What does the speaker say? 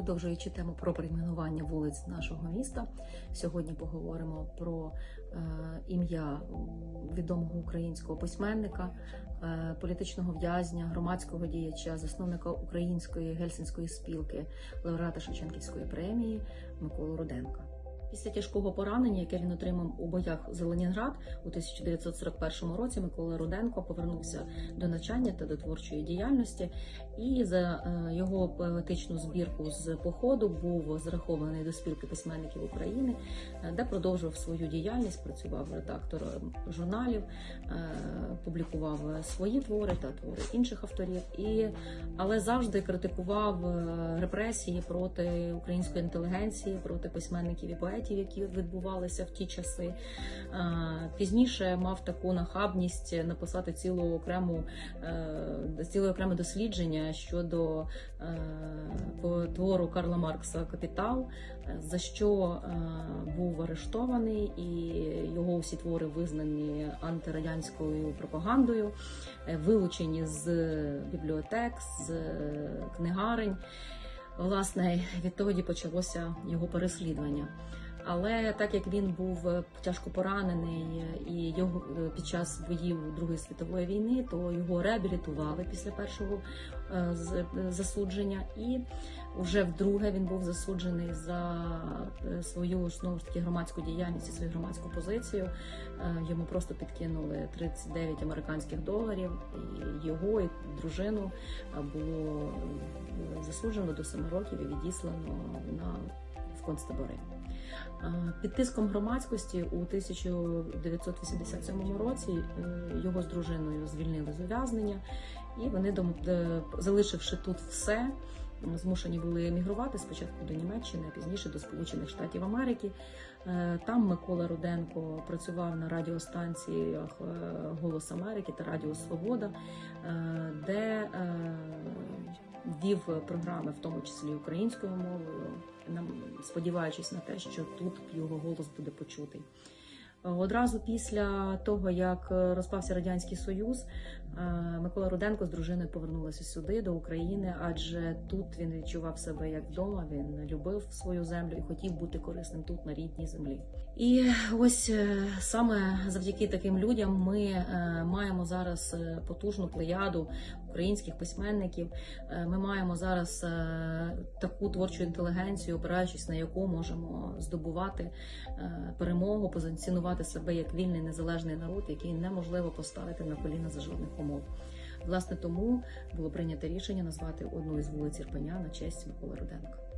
Продовжуючи тему про перейменування вулиць нашого міста, сьогодні поговоримо про е, ім'я відомого українського письменника, е, політичного в'язня, громадського діяча, засновника української гельсінської спілки, лауреата Шевченківської премії Миколу Руденка. Після тяжкого поранення, яке він отримав у боях за Ленінград у 1941 році, Микола Руденко повернувся до навчання та до творчої діяльності, і за е, його поетичну збірку з походу був зарахований до спілки письменників України, е, де продовжував свою діяльність, працював редактором журналів, е, публікував свої твори та твори інших авторів, і але завжди критикував репресії проти української інтелігенції, проти письменників і поетів, які відбувалися в ті часи. Пізніше мав таку нахабність написати цілу окрему е, ціле окреме дослідження щодо е, твору Карла Маркса Капітал, за що е, був арештований, і його усі твори визнані антирадянською пропагандою, вилучені з бібліотек, з книгарень. Власне, відтоді почалося його переслідування. Але так як він був е, тяжко поранений е, і його е, під час боїв Другої світової війни, то його реабілітували після першого засудження, і вже вдруге він був засуджений за свою знову ж таки громадську діяльність і свою громадську позицію. Йому просто підкинули 39 американських доларів, і його і дружину було засуджено до 7 років і відіслано на в концтабори. Під тиском громадськості у 1987 році е, його з дружиною звільнили з ув'язнення, і вони, е, залишивши тут все, змушені були емігрувати спочатку до Німеччини, а пізніше до Сполучених Штатів Америки. Е, Там Микола Руденко працював на радіостанціях Голос Америки та Радіо Свобода, де вів програми, в тому числі українською мовою, сподіваючись на те, що тут його голос буде почутий. Одразу після того, як е, розпався радянський союз, е, Микола Руденко з дружиною повернулися сюди до України, адже тут він відчував себе як вдома. Він любив свою землю і хотів бути корисним тут на рідній землі. І ось е, саме завдяки таким людям ми маємо зараз потужну плеяду українських письменників. Ми маємо зараз таку творчу інтелігенцію, опираючись на яку можемо здобувати перемогу, позиціонувати себе як вільний незалежний народ, який неможливо поставити на коліна за жодних умов. Власне, тому було прийнято рішення назвати одну із вулиць Ірпеня на честь Миколи Руденка.